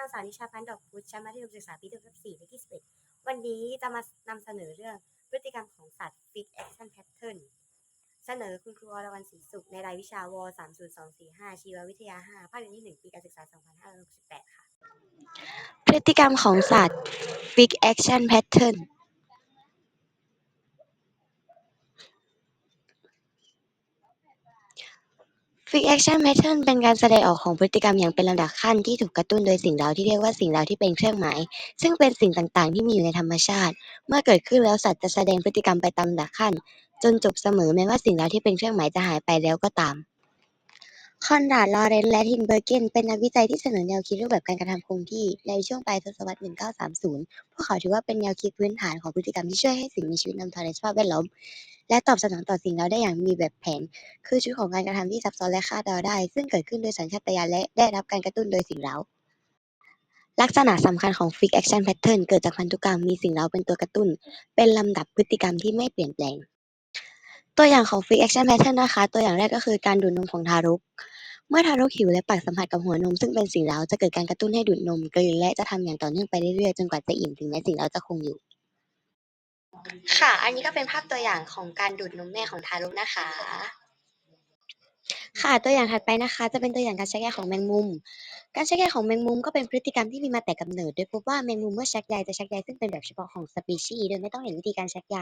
างสาวนิชาพันธ์ดอกพุธชั้นมัธยมศึกษาปีที่4เลขที่11วันนี้จะมานำเสนอเรื่องพฤติกรรมของสัตว์ Fix Action Pattern เสนอคุณครูอรวรรณศรีสุข ในรายวิชาว30245 ชีววิทยา 5 ภาคเรียนที่ 1 ปีการศึกษา 2568 ค่ะ พฤติกรรมของสัตว์ Big Action Pattern Big Action Pattern เป็นการแสดงออกของพฤติกรรมอย่างเป็นลำดับขั้นที่ถูกกระตุ้นโดยสิ่งเร้าที่เรียกว่าสิ่งเร้าที่เป็นเครื่องหมาย ซึ่งเป็นสิ่งต่างๆ ที่มีอยู่ในธรรมชาติ เมื่อเกิดขึ้นแล้วสัตว์จะแสดงพฤติกรรมไปตามลำดับขั้น จนจบเสมอแม้ว่าสิ่งเร้าที่เป็นเครื่องหมายจะหายไปแล้วก็ตาม คอนราด ลอเรนซ์ และทินเบอร์เกน เป็นนักวิจัยที่เสนอแนวคิดรูปแบบการกระทำคงที่ ในช่วงปลายทศวรรษ 1930 พวกเขาถือว่าเป็นแนวคิดพื้นฐานของพฤติกรรมที่ช่วยให้สิ่งมีชีวิตนำทางในสภาพแวดล้อม และตอบสนองต่อสิ่งเร้าได้อย่างมีแบบแผน คือชุดของการกระทำที่ซับซ้อนและคาดเดาได้ ซึ่งเกิดขึ้นโดยสัญชาตญาณและได้รับการกระตุ้นโดยสิ่งเร้าลักษณะสำคัญของ Fixed Action Pattern เกิดจากพันธุกรรมมีสิ่งเร้าเป็นตัวกระตุ้น เป็นลำดับพฤติกรรมที่ไม่เปลี่ยนแปลง ตัวอย่างของ free Action Pattern นะคะ ตัวอย่างแรกก็คือการดูดนมของทารก เมื่อทารกหิวและปากสัมผัสกับหัวนม ซึ่งเป็นสิ่งเร้าจะเกิดการกระตุ้นให้ดูดนมกลืนและจะทำอย่างต่อเนื่องไปเรื่อยๆ จนกว่าจะอิ่มถึงแม้สิ่งเร้าจะคงอยู่ ค่ะ อันนี้ก็เป็นภาพตัวอย่างของการดูดนมแม่ของทารกนะคะ ค่ะ ตัวอย่างถัดไปนะคะ จะเป็นตัวอย่างการชักใยของแมงมุม การชักใยของแมงมุมก็เป็นพฤติกรรมที่มีมาแต่กำเนิด โดยพบว่าแมงมุมเมื่อชักใยจะชักใยซึ่งเป็นแบบเฉพาะของสปีชีส์โดยไม่ต้องเห็นวิธีการชักใย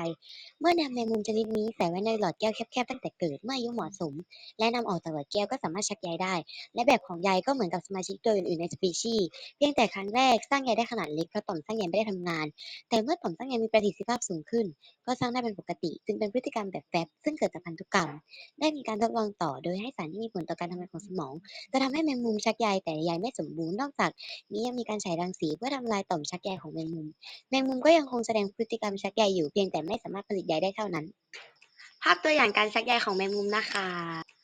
เมื่อนำแมงมุมชนิดนี้ใส่ไว้ในหลอดแก้วแคบๆตั้งแต่เกิดเมื่ออายุเหมาะสม และนำออกจากหลอดแก้วก็สามารถชักใยได้ และแบบของใยก็เหมือนกับสมาชิกตัวอื่นๆในสปีชีส์เพียงแต่ครั้งแรกสร้างใยได้ขนาดเล็กเพราะต่อมสร้างใยไม่ได้ทำงาน แต่เมื่อต่อมสร้างใยมีประสิทธิภาพสูงขึ้น ก็สร้างได้เป็นปกติ จึงเป็นพฤติกรรมแบบแฟบซึ่งเกิดจากพันธุกรรม ได้มีการทดลองต่อโดยให้สารที่มีผลต่อการทำงานของสมอง จะทำให้แมงมุมชักใยแต่ใยไม่สมบูรณ์นอกจากนี้ยังมีการฉายรังสีเพื่อทำลายต่อมชักใยของแมงมุม แมงมุมก็ยังคงแสดงพฤติกรรมชักใยอยู่เพียงแต่ไม่สามารถผลิตใยได้เท่านั้น ภาพตัวอย่างการชักใยของแมงมุมนะคะ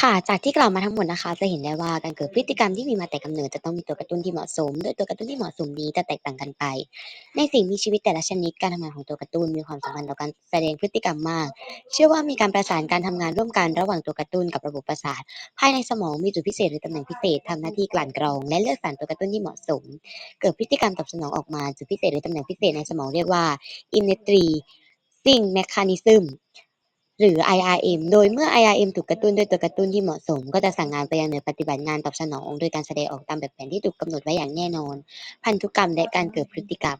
ค่ะ จากที่กล่าวมาทั้งหมดนะคะ จะเห็นได้ว่าการเกิดพฤติกรรมที่มีมาแต่กำเนิดจะต้องมีตัวกระตุ้นที่เหมาะสม โดยตัวกระตุ้นที่เหมาะสมนี้จะแตกต่างกันไป ในสิ่งมีชีวิตแต่ละชนิดการทำงานของตัวกระตุ้นมีความสัมพันธ์ต่อการแสดงพฤติกรรมมาก เชื่อว่ามีการประสานการทำงานร่วมกันระหว่างตัวกระตุ้นกับระบบประสาท ภายในสมองมีจุดพิเศษหรือตำแหน่งพิเศษทำหน้าที่กลั่นกรอง และเลือกสรรตัวกระตุ้นที่เหมาะสม เกิดพฤติกรรมตอบสนองออกมาจุดพิเศษหรือตำแหน่งพิเศษในสมองเรียกว่า Innatizing Mechanism หรือ IRM โดยเมื่อ IRM ถูกกระตุ้นด้วยตัวกระตุ้นที่เหมาะสม ก็จะสั่งงานไปยังหน่วยปฏิบัติงานตอบสนองโดยการแสดงออกตามแบบแผนที่ถูกกำหนดไว้อย่างแน่นอน พันธุกรรมและการเกิดพฤติกรรม